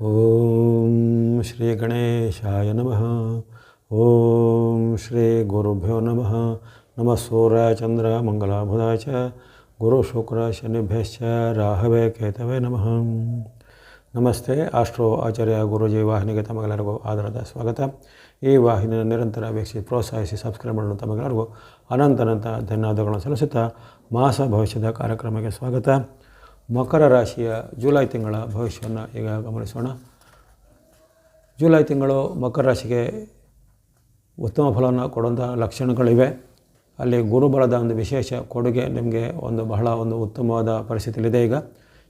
ಓಂ ಶ್ರೀ ಗಣೇಶಾಯ ನಮಃ ಓಂ ಶ್ರೀ ಗುರುಭ್ಯೋ ನಮಃ ನಮಃ ಸೂರ್ಯ ಚಂದ್ರ ಮಂಗಲಾಭುಧಾಯ ಚ ಗುರು ಶುಕ್ರ ಶನಿಭ್ಯಶ್ಚ ರಾಹವೇ ಕೇತವೇ ನಮಃ ನಮಸ್ತೆ ಆಸ್ಟ್ರೋ ಆಚಾರ್ಯ ಗುರುಜಿ ವಾಹಿನಿಗೆ ತಮಗೆಲ್ಲರಿಗೂ ಆಧಾರದ ಸ್ವಾಗತ ಈ ವಾಹಿನಿಯ ನಿರಂತರ ವೀಕ್ಷಿಸಿ ಪ್ರೋತ್ಸಾಹಿಸಿ ಸಬ್ಸ್ಕ್ರೈಬ್ ಮಾಡಲು ತಮಗೆಲ್ಲರಿಗೂ ಅನಂತನಂತ ಧನ್ಯವಾದಗಳನ್ನು ಸಲ್ಲಿಸುತ್ತಾ ಮಾಸ ಭವಿಷ್ಯದ ಕಾರ್ಯಕ್ರಮಕ್ಕೆ ಸ್ವಾಗತ ಮಕರ ರಾಶಿಯ ಜುಲೈ ತಿಂಗಳ ಭವಿಷ್ಯವನ್ನು ಈಗ ಗಮನಿಸೋಣ. ಜುಲೈ ತಿಂಗಳು ಮಕರ ರಾಶಿಗೆ ಉತ್ತಮ ಫಲವನ್ನು ಕೊಡುವಂಥ ಲಕ್ಷಣಗಳಿವೆ. ಅಲ್ಲಿ ಗುರುಬಲದ ಒಂದು ವಿಶೇಷ ಕೊಡುಗೆ ನಿಮಗೆ ಒಂದು ಬಹಳ ಒಂದು ಉತ್ತಮವಾದ ಪರಿಸ್ಥಿತಿಯಲ್ಲಿದೆ ಈಗ.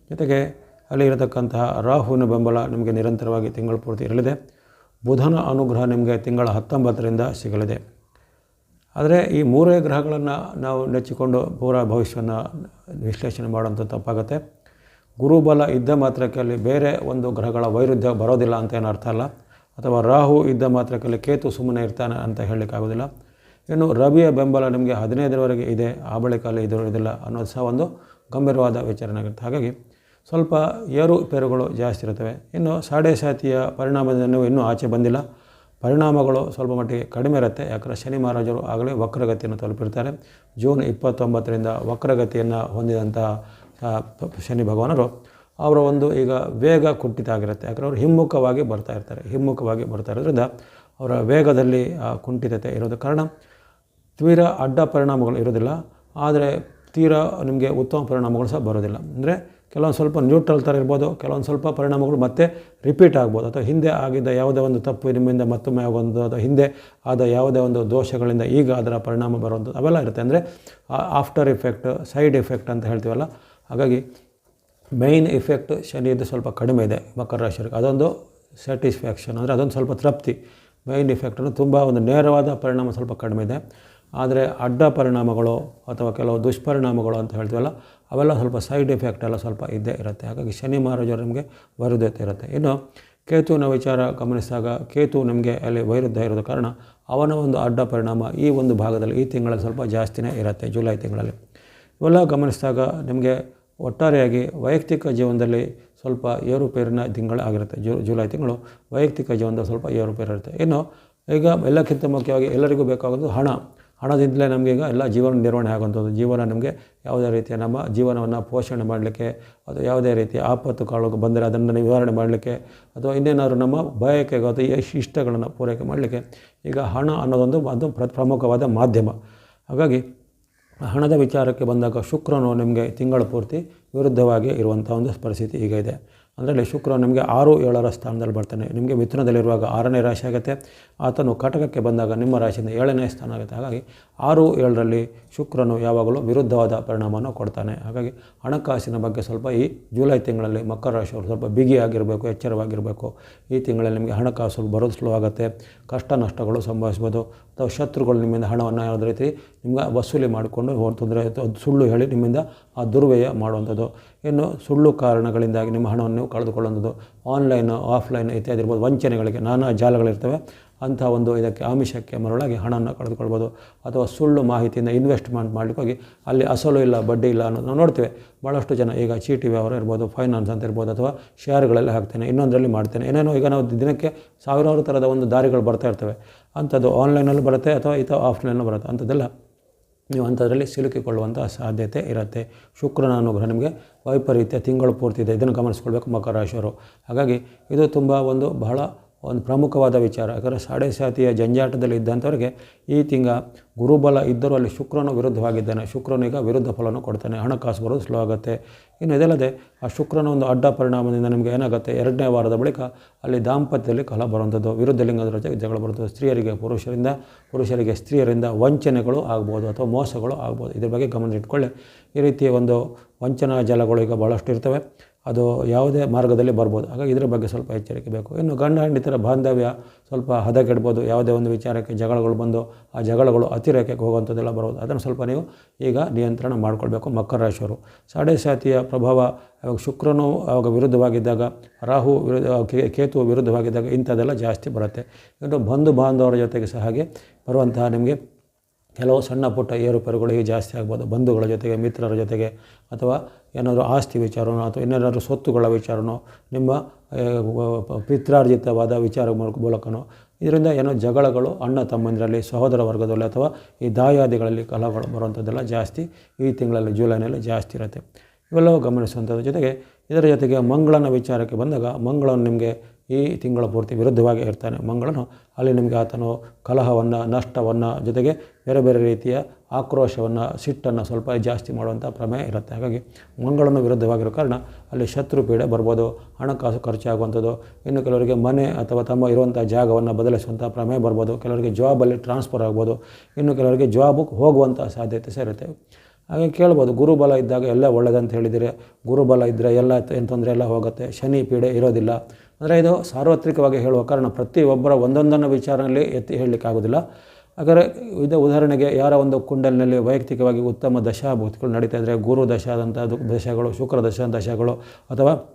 ಜೊತೆಗೆ ಅಲ್ಲಿ ಇರತಕ್ಕಂತಹ ರಾಹುವಿನ ಬೆಂಬಲ ನಿಮಗೆ ನಿರಂತರವಾಗಿ ತಿಂಗಳು ಪೂರ್ತಿ ಇರಲಿದೆ. ಬುಧನ ಅನುಗ್ರಹ ನಿಮಗೆ ತಿಂಗಳ ಹತ್ತೊಂಬತ್ತರಿಂದ ಸಿಗಲಿದೆ. ಆದರೆ ಈ ಮೂರೇ ಗ್ರಹಗಳನ್ನು ನಾವು ನೆಚ್ಚಿಕೊಂಡು ಪೂರ ಭವಿಷ್ಯವನ್ನು ವಿಶ್ಲೇಷಣೆ ಮಾಡೋಂಥ ತಪ್ಪಾಗುತ್ತೆ. ಗುರುಬಲ ಇದ್ದ ಮಾತ್ರಕ್ಕೆ ಅಲ್ಲಿ ಬೇರೆ ಒಂದು ಗ್ರಹಗಳ ವೈರುಧ್ಯ ಬರೋದಿಲ್ಲ ಅಂತ ಏನು ಅರ್ಥ ಅಲ್ಲ. ಅಥವಾ ರಾಹು ಇದ್ದ ಮಾತ್ರಕ್ಕೆ ಅಲ್ಲಿ ಕೇತು ಸುಮ್ಮನೆ ಇರ್ತಾನೆ ಅಂತ ಹೇಳಲಿಕ್ಕಾಗೋದಿಲ್ಲ ಇನ್ನು ರವಿಯ ಬೆಂಬಲ ನಿಮಗೆ ಹದಿನೈದರವರೆಗೆ ಇದೆ, ಆ ಬಳಿಕ ಅಲ್ಲಿ ಇದ್ರು ಅನ್ನೋದು ಸಹ ಒಂದು ಗಂಭೀರವಾದ ವಿಚಾರಣೆ ಆಗಿರುತ್ತೆ. ಹಾಗಾಗಿ ಸ್ವಲ್ಪ ಏರುಪೇರುಗಳು ಜಾಸ್ತಿ ಇರುತ್ತವೆ. ಇನ್ನು ಸಾಡೆ ಸಾತಿಯ ಪರಿಣಾಮದಿಂದ ಇನ್ನೂ ಆಚೆ ಬಂದಿಲ್ಲ. ಪರಿಣಾಮಗಳು ಸ್ವಲ್ಪ ಮಟ್ಟಿಗೆ ಕಡಿಮೆ ಇರುತ್ತೆ. ಯಾಕಂದರೆ ಶನಿ ಮಹಾರಾಜರು ಆಗಲೇ ವಕ್ರಗತಿಯನ್ನು ತಲುಪಿರ್ತಾರೆ. ಜೂನ್ ಇಪ್ಪತ್ತೊಂಬತ್ತರಿಂದ ವಕ್ರಗತಿಯನ್ನು ಹೊಂದಿದಂಥ ಶನಿ ಭಗವಾನರು, ಅವರ ಒಂದು ಈಗ ವೇಗ ಕುಂಠಿತ ಆಗಿರುತ್ತೆ ಯಾಕಂದರೆ ಅವರು ಹಿಮ್ಮುಖವಾಗಿ ಬರ್ತಾ ಇರ್ತಾರೆ. ಹಿಮ್ಮುಖವಾಗಿ ಬರ್ತಾ ಇರೋದ್ರಿಂದ ಅವರ ವೇಗದಲ್ಲಿ ಕುಂಠಿತತೆ ಇರೋದ ಕಾರಣ. ತೀರಾ ಅಡ್ಡ ಪರಿಣಾಮಗಳು ಇರೋದಿಲ್ಲ. ಆದರೆ ತೀರಾ ನಿಮಗೆ ಉತ್ತಮ ಪರಿಣಾಮಗಳು ಸಹ ಬರೋದಿಲ್ಲ. ಅಂದರೆ ಕೆಲವೊಂದು ಸ್ವಲ್ಪ ನ್ಯೂಟ್ರಲ್ ಥರ ಇರ್ಬೋದು, ಕೆಲವೊಂದು ಸ್ವಲ್ಪ ಪರಿಣಾಮಗಳು ಮತ್ತೆ ರಿಪೀಟ್ ಆಗ್ಬೋದು. ಅಥವಾ ಹಿಂದೆ ಆಗಿದ್ದ ಯಾವುದೇ ಒಂದು ತಪ್ಪು ನಿಮ್ಮಿಂದ ಮತ್ತೊಮ್ಮೆ ಆಗೋದು ಅಥವಾ ಹಿಂದೆ ಆದ ಯಾವುದೇ ಒಂದು ದೋಷಗಳಿಂದ ಈಗ ಅದರ ಪರಿಣಾಮ ಬರುವಂಥದ್ದು, ಅವೆಲ್ಲ ಇರುತ್ತೆ. ಅಂದರೆ ಆಫ್ಟರ್ ಇಫೆಕ್ಟ್ ಸೈಡ್ ಎಫೆಕ್ಟ್ ಅಂತ ಹೇಳ್ತೀವಲ್ಲ, ಹಾಗಾಗಿ ಮೈನ್ ಇಫೆಕ್ಟ್ ಶನಿಯದ್ದು ಸ್ವಲ್ಪ ಕಡಿಮೆ ಇದೆ ಮಕರ ರಾಶಿಯವರಿಗೆ. ಅದೊಂದು ಸ್ಯಾಟಿಸ್ಫ್ಯಾಕ್ಷನ್ ಅಂದರೆ ಅದೊಂದು ಸ್ವಲ್ಪ ತೃಪ್ತಿ. ಮೈನ್ ಇಫೆಕ್ಟನ್ನು ತುಂಬ ಒಂದು ನೇರವಾದ ಪರಿಣಾಮ ಸ್ವಲ್ಪ ಕಡಿಮೆ ಇದೆ. ಆದರೆ ಅಡ್ಡ ಪರಿಣಾಮಗಳು ಅಥವಾ ಕೆಲವು ದುಷ್ಪರಿಣಾಮಗಳು ಅಂತ ಹೇಳ್ತೀವಲ್ಲ ಅವೆಲ್ಲ ಸ್ವಲ್ಪ ಸೈಡ್ ಎಫೆಕ್ಟ್ ಎಲ್ಲ ಸ್ವಲ್ಪ ಇದ್ದೇ ಇರುತ್ತೆ. ಹಾಗಾಗಿ ಶನಿ ಮಹಾರಾಜರು ನಿಮಗೆ ವೈರುಧ್ಯತೆ ಇರುತ್ತೆ. ಇನ್ನು ಕೇತುವಿನ ವಿಚಾರ ಗಮನಿಸಿದಾಗ ಕೇತು ನಿಮಗೆ ಅಲ್ಲಿ ವೈರುದ್ಧ ಇರೋದ ಕಾರಣ ಅವನ ಒಂದು ಅಡ್ಡ ಪರಿಣಾಮ ಈ ಒಂದು ಭಾಗದಲ್ಲಿ ಈ ತಿಂಗಳಲ್ಲಿ ಸ್ವಲ್ಪ ಜಾಸ್ತಿನೇ ಇರುತ್ತೆ ಜುಲೈ ತಿಂಗಳಲ್ಲಿ. ಇವೆಲ್ಲ ಗಮನಿಸಿದಾಗ ನಿಮಗೆ ಒಟ್ಟಾರೆಯಾಗಿ ವೈಯಕ್ತಿಕ ಜೀವನದಲ್ಲಿ ಸ್ವಲ್ಪ ಏರುಪೇರಿನ ತಿಂಗಳು ಆಗಿರುತ್ತೆ. ಜು, ಜುಲೈ ತಿಂಗಳು ವೈಯಕ್ತಿಕ ಜೀವನದಲ್ಲಿ ಸ್ವಲ್ಪ ಏರುಪೇರಿರುತ್ತೆ ಇನ್ನು ಈಗ ಎಲ್ಲಕ್ಕಿಂತ ಮುಖ್ಯವಾಗಿ ಎಲ್ಲರಿಗೂ ಬೇಕಾಗೋದು ಹಣ. ಹಣದಿಂದಲೇ ನಮಗೆ ಈಗ ಎಲ್ಲ ಜೀವನ ನಿರ್ವಹಣೆ ಆಗುವಂಥದ್ದು. ಜೀವನ ನಮಗೆ ಯಾವುದೇ ರೀತಿಯ ನಮ್ಮ ಜೀವನವನ್ನು ಪೋಷಣೆ ಮಾಡಲಿಕ್ಕೆ ಅಥವಾ ಯಾವುದೇ ರೀತಿಯ ಆಪತ್ತು ಕಾಳು ಬಂದರೆ ಅದನ್ನು ನಿವಾರಣೆ ಮಾಡಲಿಕ್ಕೆ ಅಥವಾ ಇನ್ನೇನಾದ್ರು ನಮ್ಮ ಬಯಕೆಗೆ ಅಥವಾ ಇಷ್ಟಗಳನ್ನು ಪೂರೈಕೆ ಮಾಡಲಿಕ್ಕೆ ಈಗ ಹಣ ಅನ್ನೋದೊಂದು ಅದು ಪ್ರಮುಖವಾದ ಮಾಧ್ಯಮ. ಹಾಗಾಗಿ ಹಣದ ವಿಚಾರಕ್ಕೆ ಬಂದಾಗ ಶುಕ್ರನು ನಿಮಗೆ ತಿಂಗಳ ಪೂರ್ತಿ ವಿರುದ್ಧವಾಗಿ ಇರುವಂಥ ಒಂದು ಪರಿಸ್ಥಿತಿ ಈಗ ಇದೆ. ಅದರಲ್ಲಿ ಶುಕ್ರ ನಿಮಗೆ ಆರು ಏಳರ ಸ್ಥಾನದಲ್ಲಿ ಬರ್ತಾನೆ. ನಿಮಗೆ ಮಿಥುನದಲ್ಲಿರುವಾಗ ಆರನೇ ರಾಶಿ ಆಗುತ್ತೆ. ಆತನು ಕಟಕಕ್ಕೆ ಬಂದಾಗ ನಿಮ್ಮ ರಾಶಿಯಿಂದ ಏಳನೇ ಸ್ಥಾನ ಆಗುತ್ತೆ. ಹಾಗಾಗಿ ಆರು ಏಳರಲ್ಲಿ ಶುಕ್ರನು ಯಾವಾಗಲೂ ವಿರುದ್ಧವಾದ ಪರಿಣಾಮವನ್ನು ಕೊಡ್ತಾನೆ. ಹಾಗಾಗಿ ಹಣಕಾಸಿನ ಬಗ್ಗೆ ಸ್ವಲ್ಪ ಈ ಜುಲೈ ತಿಂಗಳಲ್ಲಿ ಮಕರ ರಾಶಿಯವರು ಸ್ವಲ್ಪ ಬಿಗಿಯಾಗಿರಬೇಕು, ಎಚ್ಚರವಾಗಿರಬೇಕು. ಈ ತಿಂಗಳಲ್ಲಿ ನಿಮಗೆ ಹಣಕಾಸು ಬರೋದು ಸ್ಲೋ ಆಗುತ್ತೆ ಕಷ್ಟ ನಷ್ಟಗಳು ಸಂಭವಿಸ್ಬೋದು. ಅಥವಾ ಶತ್ರುಗಳು ನಿಮ್ಮಿಂದ ಹಣವನ್ನು ಯಾವುದೇ ರೀತಿ ನಿಮ್ಗೆ ವಸೂಲಿ ಮಾಡಿಕೊಂಡು ತೊಂದರೆ ಸುಳ್ಳು ಹೇಳಿ ನಿಮ್ಮಿಂದ ಆ ದುರ್ವ್ಯಯ ಮಾಡುವಂಥದ್ದು. ಇನ್ನು ಸುಳ್ಳು ಕಾರಣಗಳಿಂದಾಗಿ ನಿಮ್ಮ ಹಣವನ್ನು ನೀವು ಕಳೆದುಕೊಳ್ಳುವಂಥದ್ದು ಆನ್ಲೈನ್ ಆಫ್ಲೈನ್ ಇತ್ಯಾದಿ ಇರ್ಬೋದು, ವಂಚನೆಗಳಿಗೆ ನಾನಾ ಜಾಲಗಳಿರ್ತವೆ. ಅಂಥ ಒಂದು ಇದಕ್ಕೆ, ಆಮಿಷಕ್ಕೆ ಮರಳಾಗಿ ಹಣವನ್ನು ಕಳೆದುಕೊಳ್ಬೋದು. ಅಥವಾ ಸುಳ್ಳು ಮಾಹಿತಿಯಿಂದ ಇನ್ವೆಸ್ಟ್ಮೆಂಟ್ ಮಾಡಲಿಕ್ಕೆ ಹೋಗಿ ಅಲ್ಲಿ ಅಸಲು ಇಲ್ಲ, ಬಡ್ಡಿ ಇಲ್ಲ ಅನ್ನೋದು ನಾವು ನೋಡ್ತೇವೆ. ಭಾಳಷ್ಟು ಜನ ಈಗ ಚೀಟಿ ವ್ಯವಹಾರ ಇರ್ಬೋದು ಫೈನಾನ್ಸ್ ಅಂತ ಇರ್ಬೋದು, ಅಥವಾ ಶೇರ್ಗಳಲ್ಲಿ ಹಾಕ್ತೇನೆ, ಇನ್ನೊಂದರಲ್ಲಿ ಮಾಡ್ತೇನೆ. ಏನೇನೋ ಈಗ ನಾವು ದಿನಕ್ಕೆ ಸಾವಿರಾರು ಥರದ ಒಂದು ದಾರಿಗಳು ಬರ್ತಾ ಇರ್ತವೆ. ಅಂಥದ್ದು ಆನ್ಲೈನಲ್ಲಿ ಬರುತ್ತೆ ಅಥವಾ ಇತರ ಆಫ್ಲೈನಲ್ಲೂ ಬರುತ್ತೆ. ಅಂಥದ್ದೆಲ್ಲ ನೀವು ಅಂಥದ್ರಲ್ಲಿ ಸಿಲುಕಿಕೊಳ್ಳುವಂಥ ಸಾಧ್ಯತೆ ಇರುತ್ತೆ. ಶುಕ್ರನ ಅನುಗ್ರಹ ನಿಮಗೆ ವೈಪರೀತ್ಯ ತಿಂಗಳು ಪೂರ್ತಿ ಇದೆ ಇದನ್ನು ಗಮನಿಸ್ಕೊಳ್ಬೇಕು ಮಕರ ರಾಶಿಯವರು. ಹಾಗಾಗಿ ಇದು ತುಂಬ ಒಂದು ಬಹಳ ಒಂದು ಪ್ರಮುಖವಾದ ವಿಚಾರ. ಯಾಕಂದರೆ ಸಾಡೆ ಸಾತಿಯ ಜಂಜಾಟದಲ್ಲಿ ಇದ್ದಂಥವ್ರಿಗೆ ಈ ತಿಂಗ ಗುರುಬಲ ಇದ್ದರೂ ಅಲ್ಲಿ ಶುಕ್ರನು ವಿರುದ್ಧವಾಗಿದ್ದಾನೆ. ಶುಕ್ರನೀಗ ವಿರುದ್ಧ ಫಲವನ್ನು ಕೊಡ್ತಾನೆ. ಹಣಕಾಸು ಬರೋದು ಸ್ಲೋ ಆಗುತ್ತೆ. ಇನ್ನು ಇದಲ್ಲದೆ ಆ ಶುಕ್ರನ ಒಂದು ಅಡ್ಡ ಪರಿಣಾಮದಿಂದ ನಿಮಗೆ ಏನಾಗುತ್ತೆ? ಎರಡನೇ ವಾರದ ಬಳಿಕ ಅಲ್ಲಿ ದಾಂಪತ್ಯದಲ್ಲಿ ಕಲ ಬರುವಂಥದ್ದು. ವಿರುದ್ಧ ಲಿಂಗದ ಜೊತೆಗೆ ಜಗಳ ಬರುತ್ತದೆ ಸ್ತ್ರೀಯರಿಗೆ, ಪುರುಷರಿಂದ, ಪುರುಷರಿಗೆ ಸ್ತ್ರೀಯರಿಂದ ವಂಚನೆಗಳು ಆಗ್ಬೋದು ಅಥವಾ ಮೋಸಗಳು ಆಗ್ಬೋದು. ಇದ್ರ ಬಗ್ಗೆ ಗಮನ ಇಟ್ಕೊಳ್ಳಿ ಈ ರೀತಿಯ ಒಂದು ವಂಚನಾ ಜಲಗಳು ಈಗ ಭಾಳಷ್ಟು ಇರ್ತವೆ. ಅದು ಯಾವುದೇ ಮಾರ್ಗದಲ್ಲಿ ಬರ್ಬೋದು. ಹಾಗಾಗಿ ಇದರ ಬಗ್ಗೆ ಸ್ವಲ್ಪ ಎಚ್ಚರಿಕೆ ಬೇಕು. ಇನ್ನು ಗಂಡ ಹೆಂಡತಿರ ಬಾಂಧವ್ಯ ಸ್ವಲ್ಪ ಹದಗೆಡ್ಬೋದು ಯಾವುದೇ ಒಂದು ವಿಚಾರಕ್ಕೆ ಜಗಳಗಳು ಬಂದು ಆ ಜಗಳಗಳು ಅತಿರೇಕಕ್ಕೆ ಹೋಗುವಂಥದ್ದೆಲ್ಲ ಬರ್ಬೋದು ಅದನ್ನು ಸ್ವಲ್ಪ ನೀವು ಈಗ ನಿಯಂತ್ರಣ ಮಾಡಿಕೊಳ್ಬೇಕು ಮಕರ ರಾಶಿಯವರು. ಸಾಡೆ ಸಾತಿಯ ಪ್ರಭಾವ ಆವಾಗ ಶುಕ್ರನು ಅವಾಗ ವಿರುದ್ಧವಾಗಿದ್ದಾಗ, ರಾಹು ವಿರುದ್ಧ ಕೇತು ವಿರುದ್ಧವಾಗಿದ್ದಾಗ ಇಂಥದ್ದೆಲ್ಲ ಜಾಸ್ತಿ ಬರುತ್ತೆ. ಇನ್ನು ಬಂಧು ಬಾಂಧವರ ಜೊತೆಗೆ ಸಹ ಹಾಗೆ ಬರುವಂತಹ ನಿಮಗೆ ಕೆಲವು ಸಣ್ಣ ಪುಟ್ಟ ಏರುಪೇರುಗಳು ಈಗ ಜಾಸ್ತಿ ಆಗ್ಬೋದು. ಬಂಧುಗಳ ಜೊತೆಗೆ, ಮಿತ್ರರ ಜೊತೆಗೆ ಅಥವಾ ಏನಾದರೂ ಆಸ್ತಿ ವಿಚಾರನೋ ಅಥವಾ ಇನ್ನೇನಾದರೂ ಸ್ವತ್ತುಗಳ ವಿಚಾರನೋ, ನಿಮ್ಮ ಪಿತ್ರಾರ್ಜಿತವಾದ ವಿಚಾರ ಮೂಲಕ- ಮೂಲಕನೋ, ಇದರಿಂದ ಏನೋ ಜಗಳಗಳು, ಅಣ್ಣ ತಮ್ಮಂದಿರಲ್ಲಿ, ಸಹೋದರ ವರ್ಗದಲ್ಲಿ ಅಥವಾ ಈ ದಾಯಾದಿಗಳಲ್ಲಿ ಕಲಹಗಳು ಬರುವಂಥದ್ದೆಲ್ಲ ಜಾಸ್ತಿ ಈ ತಿಂಗಳಲ್ಲಿ, ಜುಲೈನಲ್ಲಿ ಜಾಸ್ತಿ ಇರುತ್ತೆ. ಇವೆಲ್ಲವೂ ಗಮನಿಸುವಂಥದ್ದು. ಜೊತೆಗೆ ಇದರ ಜೊತೆಗೆ ಮಂಗಳನ ವಿಚಾರಕ್ಕೆ ಬಂದಾಗ, ಮಂಗಳನು ನಿಮಗೆ ಈ ತಿಂಗಳ ಪೂರ್ತಿ ವಿರುದ್ಧವಾಗಿ ಇರ್ತಾನೆ ಮಂಗಳನು ಅಲ್ಲಿ ನಿಮಗೆ ಆತನು ಕಲಹವನ್ನು, ನಷ್ಟವನ್ನು ಜೊತೆಗೆ ಬೇರೆ ಬೇರೆ ರೀತಿಯ ಆಕ್ರೋಶವನ್ನು, ಸಿಟ್ಟನ್ನು ಸ್ವಲ್ಪ ಜಾಸ್ತಿ ಮಾಡುವಂಥ ಪ್ರಮೇಯ ಇರುತ್ತೆ. ಹಾಗಾಗಿ ಮಂಗಳನು ವಿರುದ್ಧವಾಗಿರೋ ಕಾರಣ ಅಲ್ಲಿ ಶತ್ರು ಪೀಡೆ ಬರ್ಬೋದು, ಹಣಕಾಸು ಖರ್ಚಾಗುವಂಥದ್ದು, ಇನ್ನು ಕೆಲವರಿಗೆ ಮನೆ ಅಥವಾ ತಮ್ಮ ಇರುವಂಥ ಜಾಗವನ್ನು ಬದಲಿಸುವಂಥ ಪ್ರಮೇಯ ಬರ್ಬೋದು, ಕೆಲವರಿಗೆ ಜಾಬಲ್ಲಿ ಟ್ರಾನ್ಸ್ಫರ್ ಆಗ್ಬೋದು, ಇನ್ನು ಕೆಲವರಿಗೆ ಜಾಬು ಹೋಗುವಂಥ ಸಾಧ್ಯತೆ ಸಹ ಇರುತ್ತೆ. ಹಾಗೆ ಕೇಳ್ಬೋದು, ಗುರುಬಲ ಇದ್ದಾಗ ಎಲ್ಲ ಒಳ್ಳೆಯದಂತ ಹೇಳಿದರೆ. ಗುರುಬಲ ಇದ್ದರೆ ಎಲ್ಲ ಏನು ತೊಂದರೆ ಎಲ್ಲ ಹೋಗುತ್ತೆ. ಶನಿ ಪೀಡೆ ಇರೋದಿಲ್ಲ. ಅಂದರೆ ಇದು ಸಾರ್ವತ್ರಿಕವಾಗಿ ಹೇಳುವ ಕಾರಣ ಪ್ರತಿಯೊಬ್ಬರ ಒಂದೊಂದನ್ನು ವಿಚಾರದಲ್ಲಿ ಎತ್ತಿ ಹೇಳಲಿಕ್ಕಾಗೋದಿಲ್ಲ ಹಾಗಾದರೆ ಇದು ಉದಾಹರಣೆಗೆ ಯಾರ ಒಂದು ಕುಂಡಲಿನಲ್ಲಿ ವೈಯಕ್ತಿಕವಾಗಿ ಉತ್ತಮ ದಶಾಭೂತಿಗಳು ನಡೀತಾ ಇದ್ದರೆ ಗುರು ದಶಾದಂಥ ದಶಗಳು, ಶುಕ್ರ ದಶ ದಶಗಳು ಅಥವಾ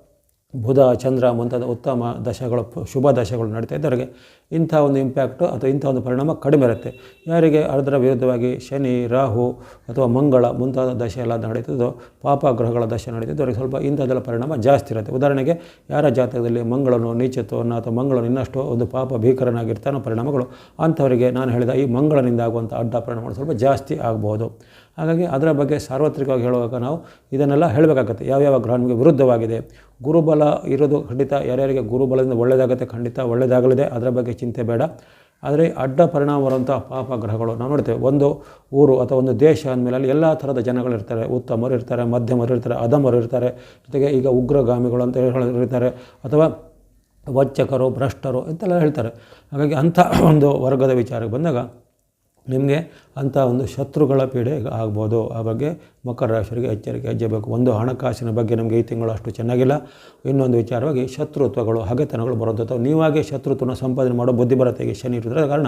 ಬುಧ, ಚಂದ್ರ ಮುಂತಾದ ಉತ್ತಮ ದಶಗಳು, ಶುಭ ದಶಗಳು ನಡೀತಾ ಇದ್ದವರಿಗೆ ಇಂಥ ಒಂದು ಇಂಪ್ಯಾಕ್ಟು ಅಥವಾ ಇಂಥ ಒಂದು ಪರಿಣಾಮ ಕಡಿಮೆ ಇರುತ್ತೆ. ಯಾರಿಗೆ ಅದರ ವಿರುದ್ಧವಾಗಿ ಶನಿ, ರಾಹು ಅಥವಾ ಮಂಗಳ ಮುಂತಾದ ದಶೆ ಎಲ್ಲ ನಡೀತದೋ ಪಾಪ ಗ್ರಹಗಳ ದಶೆ ನಡೀತದೋ, ಅವರಿಗೆ ಸ್ವಲ್ಪ ಇಂಥದ್ದೆಲ್ಲ ಪರಿಣಾಮ ಜಾಸ್ತಿ ಇರುತ್ತೆ. ಉದಾಹರಣೆಗೆ ಯಾರ ಜಾತಕದಲ್ಲಿ ಮಂಗಳನು ನೀಚತ್ವವನ್ನು ಅಥವಾ ಮಂಗಳನು ಇನ್ನಷ್ಟು ಒಂದು ಪಾಪ ಭೀಕರನಾಗಿರ್ತಾನೋ ಪರಿಣಾಮಗಳು, ಅಂಥವರಿಗೆ ನಾನು ಹೇಳಿದ ಈ ಮಂಗಳನಿಂದ ಆಗುವಂಥ ಅಡ್ಡ ಪರಿಣಾಮಗಳು ಸ್ವಲ್ಪ ಜಾಸ್ತಿ ಆಗ್ಬೋದು. ಹಾಗಾಗಿ ಅದರ ಬಗ್ಗೆ ಸಾರ್ವತ್ರಿಕವಾಗಿ ಹೇಳುವಾಗ ನಾವು ಇದನ್ನೆಲ್ಲ ಹೇಳಬೇಕಾಗತ್ತೆ. ಯಾವ್ಯಾವ ಗ್ರಹ ನಿಮಗೆ ವಿರುದ್ಧವಾಗಿದೆ? ಗುರುಬಲ ಇರೋದು ಖಂಡಿತ ಯಾರ್ಯಾರಿಗೆ ಗುರುಬಲದಿಂದ ಒಳ್ಳೆಯದಾಗುತ್ತೆ? ಖಂಡಿತ ಒಳ್ಳೆಯದಾಗಲಿದೆ. ಅದರ ಬಗ್ಗೆ ಚಿಂತೆ ಬೇಡ. ಆದರೆ ಅಡ್ಡ ಪರಿಣಾಮ ಬರುವಂಥ ಪಾಪ ಗ್ರಹಗಳು ನಾವು ನೋಡ್ತೇವೆ. ಒಂದು ಊರು ಅಥವಾ ಒಂದು ದೇಶ ಅಂದಮೇಲೆ ಅಲ್ಲಿ ಎಲ್ಲ ಥರದ ಜನಗಳು ಇರ್ತಾರೆ. ಉತ್ತಮರು ಇರ್ತಾರೆ, ಮಧ್ಯಮರು ಇರ್ತಾರೆ ಅಧಮರು ಇರ್ತಾರೆ. ಜೊತೆಗೆ ಈಗ ಉಗ್ರಗಾಮಿಗಳು ಅಂತ ಇರ್ತಾರೆ ಅಥವಾ ವಂಚಕರು, ಭ್ರಷ್ಟರು ಅಂತೆಲ್ಲ ಹೇಳ್ತಾರೆ. ಹಾಗಾಗಿ ಅಂಥ ಒಂದು ವರ್ಗದ ವಿಚಾರಕ್ಕೆ ಬಂದಾಗ ನಿಮಗೆ ಅಂಥ ಒಂದು ಶತ್ರುಗಳ ಪೀಡೆ ಆಗ್ಬೋದು. ಆ ಬಗ್ಗೆ ಮಕರ ರಾಶಿಯವರಿಗೆ ಎಚ್ಚರಿಕೆ ಹೆಜ್ಜೆಬೇಕು ಒಂದು ಹಣಕಾಸಿನ ಬಗ್ಗೆ ನಮಗೆ ಈ ತಿಂಗಳು ಅಷ್ಟು ಚೆನ್ನಾಗಿಲ್ಲ. ಇನ್ನೊಂದು ವಿಚಾರವಾಗಿ ಶತ್ರುತ್ವಗಳು, ಹಗೆತನಗಳು ಬರೋದು ಅಥವಾ ನೀವಾಗೇ ಶತ್ರುತ್ವನ ಸಂಪಾದನೆ ಮಾಡೋ ಬುದ್ಧಿ ಬರುತ್ತೆ ಈಗ ಶನಿ ಇರೋದ್ರ ಕಾರಣ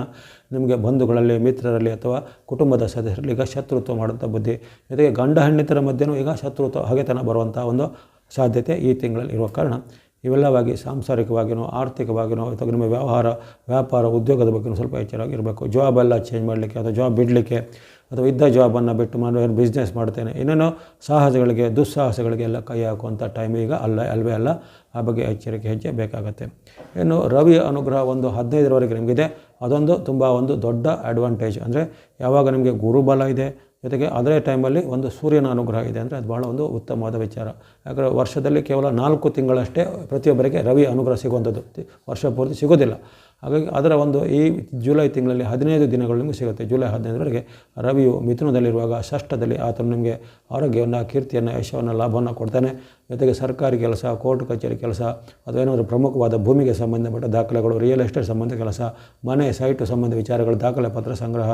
ನಿಮಗೆ ಬಂಧುಗಳಲ್ಲಿ, ಮಿತ್ರರಲ್ಲಿ ಅಥವಾ ಕುಟುಂಬದ ಸದಸ್ಯರಲ್ಲಿ ಈಗ ಶತ್ರುತ್ವ ಮಾಡುವಂಥ ಬುದ್ಧಿ. ಜೊತೆಗೆ ಗಂಡ ಹೆಣ್ಣಿತರ ಮಧ್ಯೆಯೂ ಈಗ ಶತ್ರುತ್ವ, ಹಗೆತನ ಬರುವಂಥ ಒಂದು ಸಾಧ್ಯತೆ ಈ ತಿಂಗಳಲ್ಲಿ ಇರುವ ಕಾರಣ. ಇವೆಲ್ಲವಾಗಿ ಸಾಂಸಾರಿಕವಾಗಿನೋ, ಆರ್ಥಿಕವಾಗಿನೋ, ಅಥವಾ ನಿಮ್ಮ ವ್ಯವಹಾರ, ವ್ಯಾಪಾರ, ಉದ್ಯೋಗದ ಬಗ್ಗೆ ಸ್ವಲ್ಪ ಎಚ್ಚರವಾಗಿರಬೇಕು. ಜಾಬ್ ಎಲ್ಲ ಚೇಂಜ್ ಮಾಡಲಿಕ್ಕೆ ಅಥವಾ ಜಾಬ್ ಬಿಡಲಿಕ್ಕೆ ಅಥವಾ ಇದ್ದ ಜಾಬನ್ನು ಬಿಟ್ಟು ಮಾಡೋ ಬಿಸ್ನೆಸ್ ಮಾಡ್ತೇನೆ ಇನ್ನೇನು ಸಾಹಸಗಳಿಗೆ, ದುಸ್ಸಾಹಸಗಳಿಗೆ ಎಲ್ಲ ಕೈ ಹಾಕುವಂಥ ಟೈಮ್ ಈಗ ಅಲ್ಲ ಅಲ್ಲವೇ ಅಲ್ಲ. ಆ ಬಗ್ಗೆ ಎಚ್ಚರಿಕೆ ಹೆಜ್ಜೆ ಬೇಕಾಗುತ್ತೆ. ಇನ್ನು ರವಿ ಅನುಗ್ರಹ ಒಂದು ಹದಿನೈದರವರೆಗೆ ನಿಮಗಿದೆ. ಅದೊಂದು ತುಂಬ ಒಂದು ದೊಡ್ಡ ಅಡ್ವಾಂಟೇಜ್ ಅಂದರೆ ಯಾವಾಗ ನಿಮಗೆ ಗುರುಬಲ ಇದೆ ಜೊತೆಗೆ ಅದೇ ಟೈಮಲ್ಲಿ ಒಂದು ಸೂರ್ಯನ ಅನುಗ್ರಹ ಇದೆ ಅಂದರೆ ಅದು ಭಾಳ ಒಂದು ಉತ್ತಮವಾದ ವಿಚಾರ. ಯಾಕಂದರೆ ವರ್ಷದಲ್ಲಿ ಕೇವಲ ನಾಲ್ಕು ತಿಂಗಳಷ್ಟೇ ಪ್ರತಿಯೊಬ್ಬರಿಗೆ ರವಿ ಅನುಗ್ರಹ ಸಿಗುವಂಥದ್ದು. ವರ್ಷ ಪೂರ್ತಿ ಸಿಗೋದಿಲ್ಲ. ಹಾಗಾಗಿ ಅದರ ಒಂದು ಈ ಜುಲೈ ತಿಂಗಳಲ್ಲಿ ಹದಿನೈದು ದಿನಗಳು ನಿಮಗೆ ಸಿಗುತ್ತೆ. ಜುಲೈ ಹದಿನೈದರವರೆಗೆ ರವಿಯು ಮಿಥುನದಲ್ಲಿರುವಾಗ ಷಷ್ಠದಲ್ಲಿ ಆತನು ನಿಮಗೆ ಆರೋಗ್ಯವನ್ನು, ಕೀರ್ತಿಯನ್ನು, ಯಶವನ್ನು, ಲಾಭವನ್ನು ಕೊಡ್ತಾನೆ. ಜೊತೆಗೆ ಸರ್ಕಾರಿ ಕೆಲಸ, ಕೋರ್ಟ್ ಕಚೇರಿ ಕೆಲಸ, ಅಥವಾ ಏನಾದರೂ ಪ್ರಮುಖವಾದ ಭೂಮಿಗೆ ಸಂಬಂಧಪಟ್ಟ ದಾಖಲೆಗಳು ರಿಯಲ್ ಎಸ್ಟೇಟ್ ಸಂಬಂಧ ಕೆಲಸ, ಮನೆ ಸೈಟು ಸಂಬಂಧ ವಿಚಾರಗಳು, ದಾಖಲೆ ಪತ್ರ ಸಂಗ್ರಹ,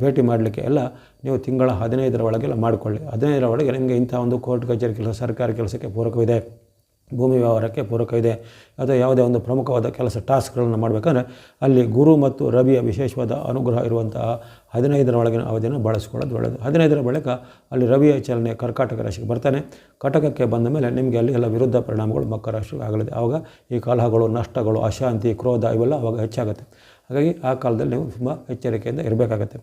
ಭೇಟಿ ಮಾಡಲಿಕ್ಕೆ ಎಲ್ಲ ನೀವು ತಿಂಗಳ ಹದಿನೈದರ ಒಳಗೆಲ್ಲ ಮಾಡಿಕೊಳ್ಳಿ. ಹದಿನೈದರ ಒಳಗೆ ನಿಮಗೆ ಇಂಥ ಒಂದು ಕೋರ್ಟ್ ಕಚೇರಿ ಕೆಲಸ, ಸರ್ಕಾರಿ ಕೆಲಸಕ್ಕೆ ಪೂರಕವಿದೆ. ಭೂಮಿ ವ್ಯವಹಾರಕ್ಕೆ ಪೂರಕ ಇದೆ. ಅಥವಾ ಯಾವುದೇ ಒಂದು ಪ್ರಮುಖವಾದ ಕೆಲಸ ಟಾಸ್ಕ್ಗಳನ್ನು ಮಾಡಬೇಕಂದ್ರೆ ಅಲ್ಲಿ ಗುರು ಮತ್ತು ರವಿಯ ವಿಶೇಷವಾದ ಅನುಗ್ರಹ ಇರುವಂತಹ ಹದಿನೈದರ ಒಳಗಿನ ಅವಧಿಯನ್ನು ಬಳಸ್ಕೊಳ್ಳೋದು ಒಳ್ಳೆಯದು ಹದಿನೈದರ ಬಳಿಕ ಅಲ್ಲಿ ರವಿಯ ಚಲನೆ ಕರ್ಕಾಟಕ ರಾಶಿಗೆ ಬರ್ತಾನೆ. ಕಟಕಕ್ಕೆ ಬಂದ ಮೇಲೆ ನಿಮಗೆ ಅಲ್ಲಿ ಎಲ್ಲ ವಿರುದ್ಧ ಪರಿಣಾಮಗಳು ಮಕರ ರಾಶಿಗೆ ಆಗಲಿದೆ. ಆವಾಗ ಈ ಕಲಹಗಳು, ನಷ್ಟಗಳು, ಅಶಾಂತಿ, ಕ್ರೋಧ ಇವೆಲ್ಲ ಆವಾಗ ಹೆಚ್ಚಾಗುತ್ತೆ. ಹಾಗಾಗಿ ಆ ಕಾಲದಲ್ಲಿ ನೀವು ತುಂಬ ಎಚ್ಚರಿಕೆಯಿಂದ ಇರಬೇಕಾಗತ್ತೆ.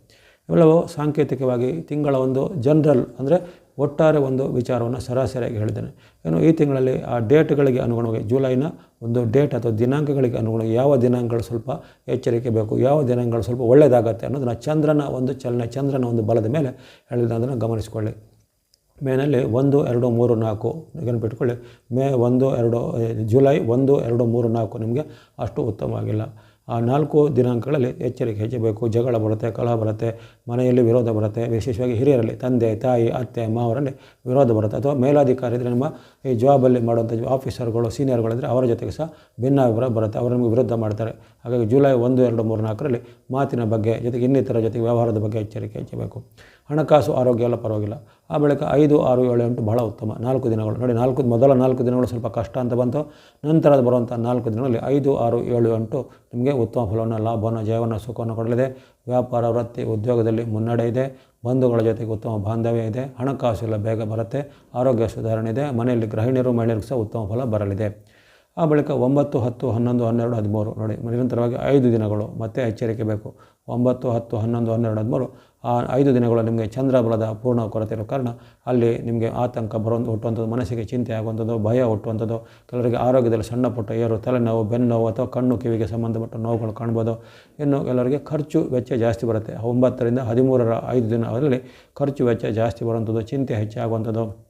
ಇವೆಲ್ಲವೂ ಸಾಂಕೇತಿಕವಾಗಿ ತಿಂಗಳ ಒಂದು ಜನರಲ್ ಅಂದರೆ ಒಟ್ಟಾರೆ ಒಂದು ವಿಚಾರವನ್ನು ಸರಾಸರಿಯಾಗಿ ಹೇಳಿದ್ದೇನೆ. ಏನು ಈ ತಿಂಗಳಲ್ಲಿ ಆ ಡೇಟ್ಗಳಿಗೆ ಅನುಗುಣವಾಗಿ ಜುಲೈನ ಒಂದು ಡೇಟ್ ಅಥವಾ ದಿನಾಂಕಗಳಿಗೆ ಅನುಗುಣವಾಗಿ ಯಾವ ದಿನಾಂಕಗಳು ಸ್ವಲ್ಪ ಎಚ್ಚರಿಕೆ ಬೇಕು, ಯಾವ ದಿನಾಂಕಗಳು ಸ್ವಲ್ಪ ಒಳ್ಳೆಯದಾಗತ್ತೆ ಅನ್ನೋದನ್ನು ಚಂದ್ರನ ಒಂದು ಚಲನೆ, ಚಂದ್ರನ ಒಂದು ಬಲದ ಮೇಲೆ ಹೇಳಿದ ಅದನ್ನು ಗಮನಿಸಿಕೊಳ್ಳಿ. ಮೇನಲ್ಲಿ ಒಂದು, ಎರಡು, ಮೂರು, ನಾಲ್ಕು ನೆನಪಿಟ್ಕೊಳ್ಳಿ ಮೇ ಒಂದು, ಎರಡು, ಜುಲೈ ಒಂದು, ಎರಡು, ಮೂರು, ನಾಲ್ಕು ನಿಮಗೆ ಅಷ್ಟು ಉತ್ತಮವಾಗಿಲ್ಲ. ಆ ನಾಲ್ಕು ದಿನಾಂಕಗಳಲ್ಲಿ ಎಚ್ಚರಿಕೆ ಹೆಚ್ಚಬೇಕು. ಜಗಳ ಬರುತ್ತೆ, ಕಲಹ ಬರುತ್ತೆ, ಮನೆಯಲ್ಲಿ ವಿರೋಧ ಬರುತ್ತೆ. ವಿಶೇಷವಾಗಿ ಹಿರಿಯರಲ್ಲಿ ತಂದೆ, ತಾಯಿ, ಅತ್ತೆ, ಮಾವರಲ್ಲಿ ವಿರೋಧ ಬರುತ್ತೆ. ಅಥವಾ ಮೇಲಾಧಿಕಾರಿ ಇದ್ದರೆ ನಮ್ಮ ಈ ಜಾಬಲ್ಲಿ ಮಾಡುವಂಥ ಆಫೀಸರ್ಗಳು ಸೀನಿಯರ್ಗಳಿದ್ದರೆ ಅವರ ಜೊತೆಗೆ ಸಹ ಭಿನ್ನಾಭಿಪ್ರಾಯ ಬರುತ್ತೆ. ಅವರು ನಮಗೆ ವಿರುದ್ಧ ಮಾಡ್ತಾರೆ. ಹಾಗಾಗಿ ಜುಲೈ ಒಂದು, ಎರಡು, ಮೂರು, ನಾಲ್ಕರಲ್ಲಿ ಮಾತಿನ ಬಗ್ಗೆ, ಜೊತೆಗೆ ಇನ್ನಿತರ ಜೊತೆಗೆ ವ್ಯವಹಾರದ ಬಗ್ಗೆ ಎಚ್ಚರಿಕೆ ಹೆಚ್ಚಬೇಕು. ಹಣಕಾಸು ಆರೋಗ್ಯ ಎಲ್ಲ ಪರವಾಗಿಲ್ಲ. ಆ ಬಳಿಕ ಐದು, ಆರು, ಏಳು, ಎಂಟು ಬಹಳ ಉತ್ತಮ. ನಾಲ್ಕು ದಿನಗಳು. ನೋಡಿ, ನಾಲ್ಕು, ಮೊದಲ ನಾಲ್ಕು ದಿನಗಳು ಸ್ವಲ್ಪ ಕಷ್ಟ ಅಂತ ಬಂತು. ನಂತರ ಬರುವಂಥ ನಾಲ್ಕು ದಿನಗಳಲ್ಲಿ ಐದು, ಆರು, ಏಳು, ಎಂಟು ನಿಮಗೆ ಉತ್ತಮ ಫಲವನ್ನು, ಲಾಭವನ್ನು, ಜಯವನ್ನು, ಸುಖವನ್ನು ಕೊಡಲಿದೆ. ವ್ಯಾಪಾರ, ವೃತ್ತಿ, ಉದ್ಯೋಗದಲ್ಲಿ ಮುನ್ನಡೆ ಇದೆ. ಬಂಧುಗಳ ಜೊತೆಗೆ ಉತ್ತಮ ಬಾಂಧವ್ಯ ಇದೆ. ಹಣಕಾಸು ಎಲ್ಲ ಬೇಗ ಬರುತ್ತೆ. ಆರೋಗ್ಯ ಸುಧಾರಣೆ ಇದೆ. ಮನೆಯಲ್ಲಿ ಗೃಹಿಣಿಯರು, ಮಹಿಳೆಯರಿಗೂ ಸಹ ಉತ್ತಮ ಫಲ ಬರಲಿದೆ. ಆ ಬಳಿಕ ಒಂಬತ್ತು, ಹತ್ತು, ಹನ್ನೊಂದು, ಹನ್ನೆರಡು, ಹದಿಮೂರು ನೋಡಿ, ನಿರಂತರವಾಗಿ ಐದು ದಿನಗಳು. ಮತ್ತೆ ಎಚ್ಚರಿಕೆ ಬೇಕು. ಒಂಬತ್ತು, ಹತ್ತು, ಹನ್ನೊಂದು, ಹನ್ನೆರಡು, ಹದಿಮೂರು. ಆ ಐದು ದಿನಗಳು ನಿಮಗೆ ಚಂದ್ರಬಲದ ಪೂರ್ಣ ಕೊರತೆ ಇರೋ ಕಾರಣ ಅಲ್ಲಿ ನಿಮಗೆ ಆತಂಕ ಬರೋ ಹುಟ್ಟುವಂಥದ್ದು, ಮನಸ್ಸಿಗೆ ಚಿಂತೆ ಆಗುವಂಥದ್ದು, ಭಯ ಹುಟ್ಟುವಂಥದ್ದು, ಕೆಲವರಿಗೆ ಆರೋಗ್ಯದಲ್ಲಿ ಸಣ್ಣ ಪುಟ್ಟ ಏರು, ತಲೆನೋವು ಬೆನ್ನುನೋವು ಅಥವಾ ಕಣ್ಣು ಕಿವಿಗೆ ಸಂಬಂಧಪಟ್ಟ ನೋವುಗಳು ಕಾಣ್ಬೋದು. ಇನ್ನು ಕೆಲವರಿಗೆ ಖರ್ಚು ವೆಚ್ಚ ಜಾಸ್ತಿ ಬರುತ್ತೆ. ಒಂಬತ್ತರಿಂದ ಹದಿಮೂರರ ಐದು ದಿನ ಅವರಲ್ಲಿ ಖರ್ಚು ವೆಚ್ಚ ಜಾಸ್ತಿ ಬರುವಂಥದ್ದು, ಚಿಂತೆ ಹೆಚ್ಚಾಗುವಂಥದ್ದು,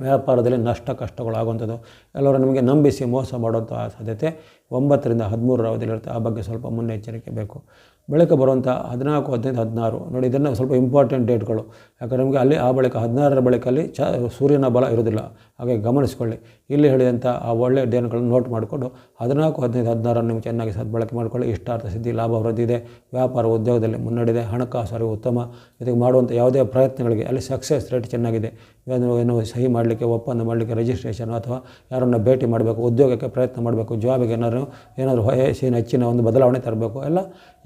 ವ್ಯಾಪಾರದಲ್ಲಿ ನಷ್ಟ ಕಷ್ಟಗಳಾಗುವಂಥದ್ದು. ಎಲ್ಲರೂ ನಿಮಗೆ ನಂಬಿಸಿ ಮೋಸ ಮಾಡುವಂಥ ಸಾಧ್ಯತೆ ಒಂಬತ್ತರಿಂದ ಹದಿಮೂರರ ಅವಧಿಯಲ್ಲಿರುತ್ತೆ. ಆ ಬಗ್ಗೆ ಸ್ವಲ್ಪ ಮುನ್ನೆಚ್ಚರಿಕೆ ಬೇಕು. ಬಳಿಕ ಬರುವಂಥ ಹದಿನಾಲ್ಕು, ಹದಿನೈದು, ಹದಿನಾರು. ನೋಡಿ ಇದನ್ನು ಸ್ವಲ್ಪ ಇಂಪಾರ್ಟೆಂಟ್ ಡೇಟ್ಗಳು ಯಾಕಂದರೆ ನಮಗೆ ಅಲ್ಲಿ ಆ ಬಳಿಕ, ಹದಿನಾರರ ಬಳಿಕಲ್ಲಿ ಚ, ಸೂರ್ಯನ ಬಲ ಇರೋದಿಲ್ಲ ಹಾಗೆ ಗಮನಿಸ್ಕೊಳ್ಳಿ. ಇಲ್ಲಿ ಹೇಳಿದಂಥ ಆ ಒಳ್ಳೆಯ ಡೇಟ್ಗಳನ್ನು ನೋಟ್ ಮಾಡಿಕೊಂಡು ಹದಿನಾಲ್ಕು, ಹದಿನೈದು, ಹದಿನಾರನ್ನು ನೀವು ಚೆನ್ನಾಗಿ ಸದ್ಬಳಕೆ ಮಾಡಿಕೊಳ್ಳಿ. ಇಷ್ಟಾರ್ಥ ಸಿದ್ಧಿ, ಲಾಭ, ವೃದ್ಧಿ ಇದೆ. ವ್ಯಾಪಾರ, ಉದ್ಯೋಗದಲ್ಲಿ ಮುನ್ನಡೆದಿದೆ ಹಣಕಾಸು, ಅರಿವು ಉತ್ತಮ. ಇದಕ್ಕೆ ಮಾಡುವಂಥ ಯಾವುದೇ ಪ್ರಯತ್ನಗಳಿಗೆ ಅಲ್ಲಿ ಸಕ್ಸಸ್ ರೇಟ್ ಚೆನ್ನಾಗಿದೆ. ಏನು ಏನು ಸಹಿ ಮಾಡಲಿಕ್ಕೆ, ಒಪ್ಪಂದ ಮಾಡಲಿಕ್ಕೆ ರಿಜಿಸ್ಟ್ರೇಷನ್ ಅಥವಾ ಯಾರನ್ನು ಭೇಟಿ ಮಾಡಬೇಕು, ಉದ್ಯೋಗಕ್ಕೆ ಪ್ರಯತ್ನ ಮಾಡಬೇಕು ಜಾಬಿಗೆ ಏನಾದರೂ ಏನಾದರೂ ವಯಸ್ಸಿನ ಹೆಚ್ಚಿನ ಒಂದು ಬದಲಾವಣೆ ತರಬೇಕು, ಎಲ್ಲ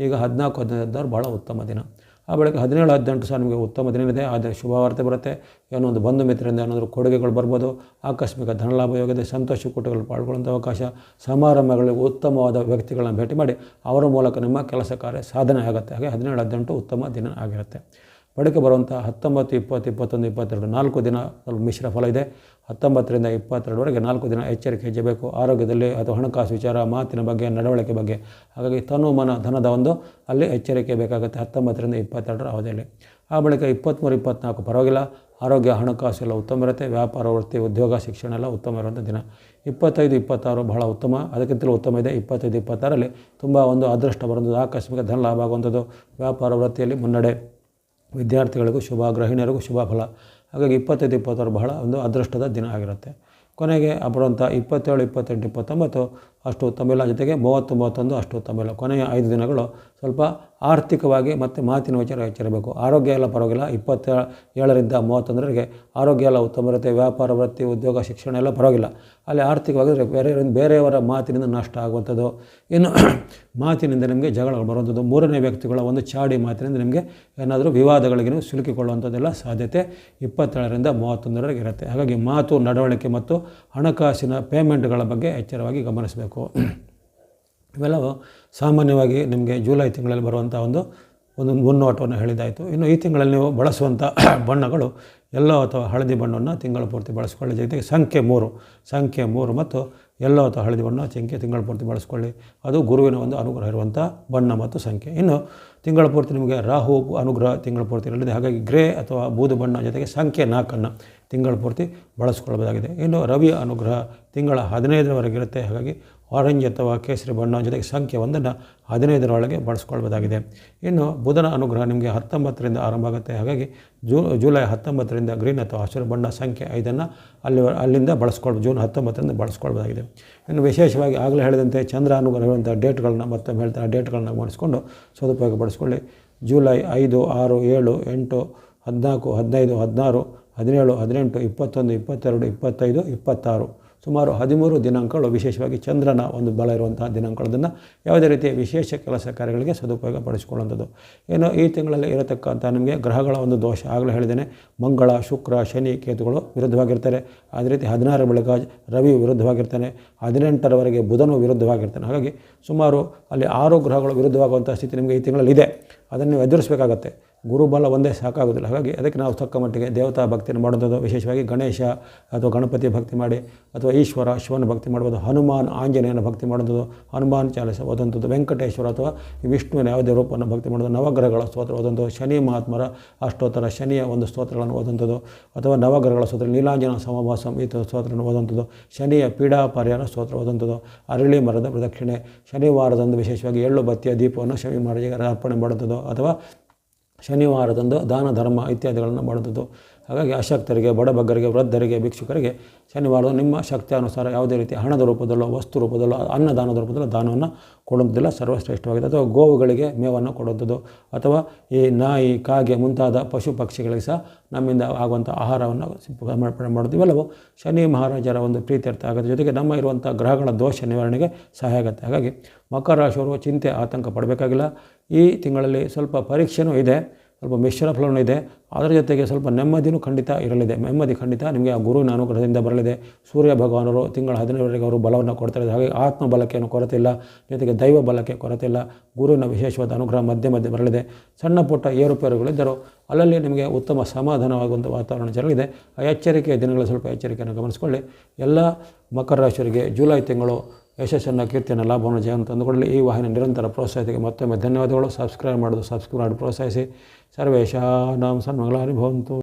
ಈಗ ಹದಿನಾಲ್ಕು, ಹದಿನೈದು ಹದಿನಾರು ಭಾಳ ಉತ್ತಮ ದಿನ. ಆ ಬಳಿಕ ಹದಿನೇಳು, ಹದಿನೆಂಟು ಸಹ ನಿಮಗೆ ಉತ್ತಮ ದಿನ ಇದೆ ಆದರೆ ಶುಭವಾರ್ತೆ ಬರುತ್ತೆ. ಏನೋ ಒಂದು ಬಂಧು ಮಿತ್ರರಿಂದ ಏನಾದರೂ ಕೊಡುಗೆಗಳು ಬರ್ಬೋದು, ಆಕಸ್ಮಿಕ ಧನಲಾಭ ಯೋಗದ ಸಂತೋಷ ಕೂಟಗಳು ಪಾಲ್ಗೊಳ್ಳುವಂಥ ಅವಕಾಶ, ಸಮಾರಂಭಗಳಲ್ಲಿ ಉತ್ತಮವಾದ ವ್ಯಕ್ತಿಗಳನ್ನು ಭೇಟಿ ಮಾಡಿ, ಅವರ ಮೂಲಕ ನಿಮ್ಮ ಕೆಲಸ ಕಾರ್ಯ ಸಾಧನೆ ಆಗುತ್ತೆ ಹಾಗೆ ಹದಿನೇಳು, ಹದಿನೆಂಟು ಉತ್ತಮ ದಿನ ಆಗಿರುತ್ತೆ. ಬಳಿಕ ಬರುವಂಥ ಹತ್ತೊಂಬತ್ತು, ಇಪ್ಪತ್ತು, ಇಪ್ಪತ್ತೊಂದು, ಇಪ್ಪತ್ತೆರಡು, ನಾಲ್ಕು ದಿನ ಮಿಶ್ರ ಫಲ ಇದೆ. ಹತ್ತೊಂಬತ್ತರಿಂದ ಇಪ್ಪತ್ತೆರಡವರೆಗೆ ನಾಲ್ಕು ದಿನ ಎಚ್ಚರಿಕೆ ಹೆಚ್ಚಬೇಕು ಆರೋಗ್ಯದಲ್ಲಿ ಅಥವಾ ಹಣಕಾಸು ವಿಚಾರ, ಮಾತಿನ ಬಗ್ಗೆ, ನಡವಳಿಕೆ ಬಗ್ಗೆ. ಹಾಗಾಗಿ ತನು ಮನ ಧನದ ಒಂದು, ಅಲ್ಲಿ ಎಚ್ಚರಿಕೆ ಬೇಕಾಗುತ್ತೆ ಹತ್ತೊಂಬತ್ತರಿಂದ ಇಪ್ಪತ್ತೆರಡರ ಅವಧಿಯಲ್ಲಿ. ಆ ಬಳಿಕ ಇಪ್ಪತ್ತ್ಮೂರು, ಇಪ್ಪತ್ತ್ನಾಲ್ಕು ಪರವಾಗಿಲ್ಲ. ಆರೋಗ್ಯ, ಹಣಕಾಸು ಎಲ್ಲ ಉತ್ತಮ ಇರುತ್ತೆ. ವ್ಯಾಪಾರ, ವೃತ್ತಿ, ಉದ್ಯೋಗ, ಶಿಕ್ಷಣ ಎಲ್ಲ ಉತ್ತಮ ಇರುವಂಥ ದಿನ. ಇಪ್ಪತ್ತೈದು, ಇಪ್ಪತ್ತಾರು ಬಹಳ ಉತ್ತಮ. ಅದಕ್ಕಿಂತಲೂ ಉತ್ತಮ ಇದೆ ಇಪ್ಪತ್ತೈದು, ಇಪ್ಪತ್ತಾರಲ್ಲಿ ತುಂಬ ಒಂದು ಅದೃಷ್ಟ ಬರುವಂಥದ್ದು, ಆಕಸ್ಮಿಕ ಧನ ಲಾಭ ಆಗುವಂಥದ್ದು. ವ್ಯಾಪಾರ, ವೃತ್ತಿಯಲ್ಲಿ ಮುನ್ನಡೆ. ವಿದ್ಯಾರ್ಥಿಗಳಿಗೂ ಶುಭ, ಗೃಹಿಣಿಯರಿಗೂ ಶುಭ ಫಲ. ಹಾಗಾಗಿ ಇಪ್ಪತ್ತೈದು, ಇಪ್ಪತ್ತಾರು ಬಹಳ ಒಂದು ಅದೃಷ್ಟದ ದಿನ ಆಗಿರುತ್ತೆ. ಕೊನೆಗೆ ಅಪಡುವಂಥ ಇಪ್ಪತ್ತೇಳು, ಇಪ್ಪತ್ತೆಂಟು, ಇಪ್ಪತ್ತೊಂಬತ್ತು ಅಷ್ಟು ಉತ್ತಮ ಜೊತೆಗೆ ಮೂವತ್ತು ಮೂವತ್ತೊಂದು ಅಷ್ಟು ಇಲ್ಲ ಕೊನೆಯ ಐದು ದಿನಗಳು ಸ್ವಲ್ಪ ಆರ್ಥಿಕವಾಗಿ ಮತ್ತು ಮಾತಿನ ವಿಚಾರ ಎಚ್ಚರಬೇಕು ಆರೋಗ್ಯ ಎಲ್ಲ ಪರವಾಗಿಲ್ಲ. ಇಪ್ಪತ್ತ ಏಳರಿಂದ ಮೂವತ್ತೊಂದರಿಗೆ ಆರೋಗ್ಯ ಎಲ್ಲ ಉತ್ತಮ ಇರುತ್ತೆ. ವ್ಯಾಪಾರ, ವೃತ್ತಿ, ಉದ್ಯೋಗ, ಶಿಕ್ಷಣ ಎಲ್ಲ ಪರವಾಗಿಲ್ಲ. ಅಲ್ಲಿ ಆರ್ಥಿಕವಾಗಿ ಬೇರೆ ಬೇರೆಯವರ ಮಾತಿನಿಂದ ನಷ್ಟ ಆಗುವಂಥದ್ದು. ಇನ್ನು ಮಾತಿನಿಂದ ನಿಮಗೆ ಜಗಳಗಳು ಬರುವಂಥದ್ದು. ಮೂರನೇ ವ್ಯಕ್ತಿಗಳ ಒಂದು ಚಾಡಿ ಮಾತಿನಿಂದ ನಿಮಗೆ ಏನಾದರೂ ವಿವಾದಗಳಿಗೆ ನೀವು ಸಿಲುಕಿಕೊಳ್ಳುವಂಥದ್ದೆಲ್ಲ ಸಾಧ್ಯತೆ ಇಪ್ಪತ್ತೇಳರಿಂದ ಮೂವತ್ತೊಂದರವರೆಗೆ ಇರುತ್ತೆ. ಹಾಗಾಗಿ ಮಾತು, ನಡವಳಿಕೆ ಮತ್ತು ಹಣಕಾಸಿನ ಪೇಮೆಂಟ್ಗಳ ಬಗ್ಗೆ ಎಚ್ಚರವಾಗಿ ಗಮನಿಸಬೇಕು. ಇವೆಲ್ಲವೂ ಸಾಮಾನ್ಯವಾಗಿ ನಿಮಗೆ ಜುಲೈ ತಿಂಗಳಲ್ಲಿ ಬರುವಂಥ ಒಂದು ಒಂದು ಮುನ್ನೋಟವನ್ನು ಹೇಳಿದಾಯಿತು. ಇನ್ನು ಈ ತಿಂಗಳಲ್ಲಿ ನೀವು ಬಳಸುವಂಥ ಬಣ್ಣಗಳು ಎಲ್ಲೋ ಅಥವಾ ಹಳದಿ ಬಣ್ಣವನ್ನು ತಿಂಗಳ ಪೂರ್ತಿ ಬಳಸ್ಕೊಳ್ಳಿ. ಜೊತೆಗೆ ಸಂಖ್ಯೆ ಮೂರು ಸಂಖ್ಯೆ ಮೂರು ಮತ್ತು ಎಲ್ಲೋ ಅಥವಾ ಹಳದಿ ಬಣ್ಣ ಸಂಖ್ಯೆ ತಿಂಗಳ ಪೂರ್ತಿ ಬಳಸ್ಕೊಳ್ಳಿ. ಅದು ಗುರುವಿನ ಒಂದು ಅನುಗ್ರಹ ಇರುವಂಥ ಬಣ್ಣ ಮತ್ತು ಸಂಖ್ಯೆ. ಇನ್ನು ತಿಂಗಳ ಪೂರ್ತಿ ನಿಮಗೆ ರಾಹು ಅನುಗ್ರಹ ತಿಂಗಳ ಪೂರ್ತಿ ಇರಲಿದೆ. ಹಾಗಾಗಿ ಗ್ರೇ ಅಥವಾ ಬೂದು ಬಣ್ಣ ಜೊತೆಗೆ ಸಂಖ್ಯೆ ನಾಲ್ಕನ್ನು ತಿಂಗಳ ಪೂರ್ತಿ ಬಳಸ್ಕೊಳ್ಬೋದಾಗಿದೆ. ಇನ್ನು ರವಿಯ ಅನುಗ್ರಹ ತಿಂಗಳ ಹದಿನೈದರವರೆಗೆ ಇರುತ್ತೆ ಹಾಗಾಗಿ ಆರೆಂಜ್ ಅಥವಾ ಕೇಸರಿ ಬಣ್ಣ ಜೊತೆಗೆ ಸಂಖ್ಯೆ ಒಂದನ್ನು ಹದಿನೈದರೊಳಗೆ ಬಳಸ್ಕೊಳ್ಬೋದಾಗಿದೆ. ಇನ್ನು ಬುಧನ ಅನುಗ್ರಹ ನಿಮಗೆ ಹತ್ತೊಂಬತ್ತರಿಂದ ಆರಂಭ ಆಗುತ್ತೆ. ಹಾಗಾಗಿ ಜೂ, ಜುಲೈ ಹತ್ತೊಂಬತ್ತರಿಂದ ಗ್ರೀನ್ ಅಥವಾ ಹಸಿರು ಬಣ್ಣ ಸಂಖ್ಯೆ ಐದನ್ನು ಅಲ್ಲಿ, ಅಲ್ಲಿಂದ ಬಳಸ್ಕೊಳ್ಬೋದು ಜೂನ್ ಹತ್ತೊಂಬತ್ತರಿಂದ ಬಳಸ್ಕೊಳ್ಬೋದಾಗಿದೆ. ಇನ್ನು ವಿಶೇಷವಾಗಿ ಆಗಲೇ ಹೇಳಿದಂತೆ ಚಂದ್ರ ಅನುಗ್ರಹ ಇರುವಂಥ ಡೇಟ್ಗಳನ್ನ ಮತ್ತೊಮ್ಮೆ ಹೇಳ್ತಾರೆ ಡೇಟ್ಗಳನ್ನ ಬಳಸ್ಕೊಂಡು ಸದುಪಯೋಗ ಪಡಿಸ್ಕೊಳ್ಳಿ. ಜುಲೈ ಐದು, ಆರು, ಏಳು, ಎಂಟು, ಹದಿನಾಲ್ಕು, ಹದಿನೈದು, ಹದಿನಾರು, ಹದಿನೇಳು, ಹದಿನೆಂಟು, ಇಪ್ಪತ್ತೊಂದು, ಇಪ್ಪತ್ತೆರಡು, ಇಪ್ಪತ್ತೈದು, ಇಪ್ಪತ್ತಾರು. ಸುಮಾರು ಹದಿಮೂರು ದಿನಾಂಕಗಳು ವಿಶೇಷವಾಗಿ ಚಂದ್ರನ ಒಂದು ಬಲ ಇರುವಂತಹ ದಿನಾಂಕಗಳನ್ನು ಯಾವುದೇ ರೀತಿಯ ವಿಶೇಷ ಕೆಲಸ ಕಾರ್ಯಗಳಿಗೆ ಸದುಪಯೋಗ ಪಡಿಸಿಕೊಳ್ಳುವಂಥದ್ದು ಏನು ಈ ತಿಂಗಳಲ್ಲಿ ಇರತಕ್ಕಂಥ ನಿಮಗೆ ಗ್ರಹಗಳ ಒಂದು ದೋಷ ಆಗಲೇ ಹೇಳಿದ್ದೇನೆ. ಮಂಗಳ, ಶುಕ್ರ, ಶನಿ, ಕೇತುಗಳು ವಿರುದ್ಧವಾಗಿರ್ತಾರೆ ಅದೇ ರೀತಿ ಹದಿನಾರು ಬಳಿಕ ರವಿ ವಿರುದ್ಧವಾಗಿರ್ತಾನೆ ಹದಿನೆಂಟರವರೆಗೆ ಬುಧನು ವಿರುದ್ಧವಾಗಿರ್ತಾನೆ. ಹಾಗಾಗಿ ಸುಮಾರು ಅಲ್ಲಿ ಆರು ಗ್ರಹಗಳು ವಿರುದ್ಧವಾಗುವಂಥ ಸ್ಥಿತಿ ನಿಮಗೆ ಈ ತಿಂಗಳಲ್ಲಿ ಇದೆ. ಅದನ್ನು ಎದುರಿಸಬೇಕಾಗತ್ತೆ. ಗುರುಬಲ ಒಂದೇ ಸಾಕಾಗೋದಿಲ್ಲ ಹಾಗಾಗಿ ಅದಕ್ಕೆ ನಾವು ತಕ್ಕ ಮಟ್ಟಿಗೆ ದೇವತಾ ಭಕ್ತಿಯನ್ನು ಮಾಡುವಂಥದ್ದು, ವಿಶೇಷವಾಗಿ ಗಣೇಶ ಅಥವಾ ಗಣಪತಿ ಭಕ್ತಿ ಮಾಡಿ ಅಥವಾ ಈಶ್ವರ, ಶಿವನ ಭಕ್ತಿ ಮಾಡ್ಬೋದು ಹನುಮಾನ್ ಆಂಜನೇಯನ ಭಕ್ತಿ ಮಾಡುವಂಥದ್ದು, ಹನುಮಾನ್ ಚಾಲಿಸ ಓದಂಥದ್ದು ವೆಂಕಟೇಶ್ವರ ಅಥವಾ ವಿಷ್ಣುವಿನ ಯಾವುದೇ ರೂಪವನ್ನು ಭಕ್ತಿ ಮಾಡೋದು ನವಗ್ರಹಗಳ ಸ್ತೋತ್ರ ಓದಂಥದ್ದು ಶನಿ ಮಹಾತ್ಮರ ಅಷ್ಟೋತ್ತರ, ಶನಿಯ ಒಂದು ಸ್ತೋತ್ರಗಳನ್ನು ಓದಂಥದ್ದು ಅಥವಾ ನವಗ್ರಹಗಳ ಸ್ತೋತ್ರ, ನೀಲಾಂಜನ ಸಮಭಾಸಂ ಈ ಸ್ತೋತ್ರವನ್ನು ಓದಂಥದ್ದು ಶನಿಯ ಪೀಡಾ ಪರಿಹಾರ ಸ್ತೋತ್ರ ಓದಂಥದ್ದು ಅರಳಿ ಮರದ ಪ್ರದಕ್ಷಿಣೆ, ಶನಿವಾರದಂದು ವಿಶೇಷವಾಗಿ ಎಳ್ಳು ಬತ್ತಿಯ ದೀಪವನ್ನು ಶನಿ ಮಾಡಿ ಅರ್ಪಣೆ ಮಾಡುವಂಥದ್ದು ಅಥವಾ ಶನಿವಾರದಂದು ದಾನ, ಧರ್ಮ ಇತ್ಯಾದಿಗಳನ್ನು ಮಾಡುವಂಥದ್ದು ಹಾಗಾಗಿ ಅಶಕ್ತರಿಗೆ ಬಡಬಗ್ಗರಿಗೆ ವೃದ್ಧರಿಗೆ, ಭಿಕ್ಷುಕರಿಗೆ ಶನಿವಾರ ನಿಮ್ಮ ಶಕ್ತಿಯಾನುಸಾರ ಯಾವುದೇ ರೀತಿ ಹಣದ ರೂಪದಲ್ಲೋ, ವಸ್ತು ರೂಪದಲ್ಲೋ, ಅನ್ನದಾನದ ರೂಪದಲ್ಲೋ ದಾನವನ್ನು ಕೊಡುವುದಿಲ್ಲ. ಸರ್ವಶ್ರೇಷ್ಠವಾಗಿದೆ. ಅಥವಾ ಗೋವುಗಳಿಗೆ ಮೇವನ್ನು ಕೊಡುವಂಥದ್ದು ಅಥವಾ ಈ ನಾಯಿ, ಕಾಗೆ ಮುಂತಾದ ಪಶು ಪಕ್ಷಿಗಳಿಗೆ ಸಹ ನಮ್ಮಿಂದ ಆಗುವಂಥ ಆಹಾರವನ್ನು ಸಮರ್ಪಣೆ ಮಾಡೋದು ಇವೆಲ್ಲವೂ ಶನಿ ಮಹಾರಾಜರ ಒಂದು ಪ್ರೀತ್ಯರ್ಥ ಆಗುತ್ತೆ. ಜೊತೆಗೆ ನಮ್ಮ ಇರುವಂಥ ಗ್ರಹಗಳ ದೋಷ ನಿವಾರಣೆಗೆ ಸಹಾಯ ಆಗುತ್ತೆ. ಹಾಗಾಗಿ ಮಕರ ರಾಶಿಯವರು ಚಿಂತೆ, ಆತಂಕ ಪಡಬೇಕಾಗಿಲ್ಲ. ಈ ತಿಂಗಳಲ್ಲಿ ಸ್ವಲ್ಪ ಪರೀಕ್ಷೆನೂ ಇದೆ, ಸ್ವಲ್ಪ ಮಿಶ್ರ ಫಲವೂ ಇದೆ. ಅದರ ಜೊತೆಗೆ ಸ್ವಲ್ಪ ನೆಮ್ಮದಿನೂ ಖಂಡಿತ ಇರಲಿದೆ. ನೆಮ್ಮದಿ ಖಂಡಿತ ನಿಮಗೆ ಆ ಗುರುವಿನ ಅನುಗ್ರಹದಿಂದ ಬರಲಿದೆ. ಸೂರ್ಯ ಭಗವಾನರು ತಿಂಗಳ ಹದಿನೈದರವರೆಗೆ ಅವರು ಬಲವನ್ನು ಕೊಡ್ತಾರೆ. ಹಾಗೆ ಆತ್ಮ ಬಲಕೆಯನ್ನು ಕೊರತೆ ಇಲ್ಲ ಜೊತೆಗೆ ದೈವ ಬಲಕ್ಕೆ ಕೊರತೆ ಇಲ್ಲ ಗುರುವಿನ ವಿಶೇಷವಾದ ಅನುಗ್ರಹ ಮಧ್ಯೆ ಮಧ್ಯೆ ಬರಲಿದೆ. ಸಣ್ಣ ಪುಟ್ಟ ಏರುಪೇರುಗಳಿದ್ದರೂ ಅಲ್ಲಲ್ಲಿ ನಿಮಗೆ ಉತ್ತಮ ಸಮಾಧಾನವಾಗುವಂಥ ವಾತಾವರಣ ಜರುಗಿದೆ. ಆ ಎಚ್ಚರಿಕೆಯ ದಿನಗಳ ಸ್ವಲ್ಪ ಎಚ್ಚರಿಕೆಯನ್ನು ಗಮನಿಸಿಕೊಳ್ಳಿ. ಎಲ್ಲ ಮಕರ ರಾಶಿಯವರಿಗೆ ಜುಲೈ ತಿಂಗಳು ಯಶಸ್ಸನ್ನು, ಕೀರ್ತಿಯನ್ನು, ಲಾಭವನ್ನು, ಜಯವನ್ನು ತಂದುಕೊಳ್ಳಲಿ ಈ ವಾಹಿನಿ ನಿರಂತರ ಪ್ರೋತ್ಸಾಹಿಸಿ ಮತ್ತೊಮ್ಮೆ ಧನ್ಯವಾದಗಳು. ಸಬ್ಸ್ಕ್ರೈಬ್ ಮಾಡೋದು ಸಬ್ಸ್ಕ್ರೈಬ್ ಮಾಡಿ ಪ್ರೋತ್ಸಾಹಿಸಿ. ಸರ್ವೇಶ ನಾಮ ಸನ್ಮಂಗಳಾನಿ ಭವಂತು.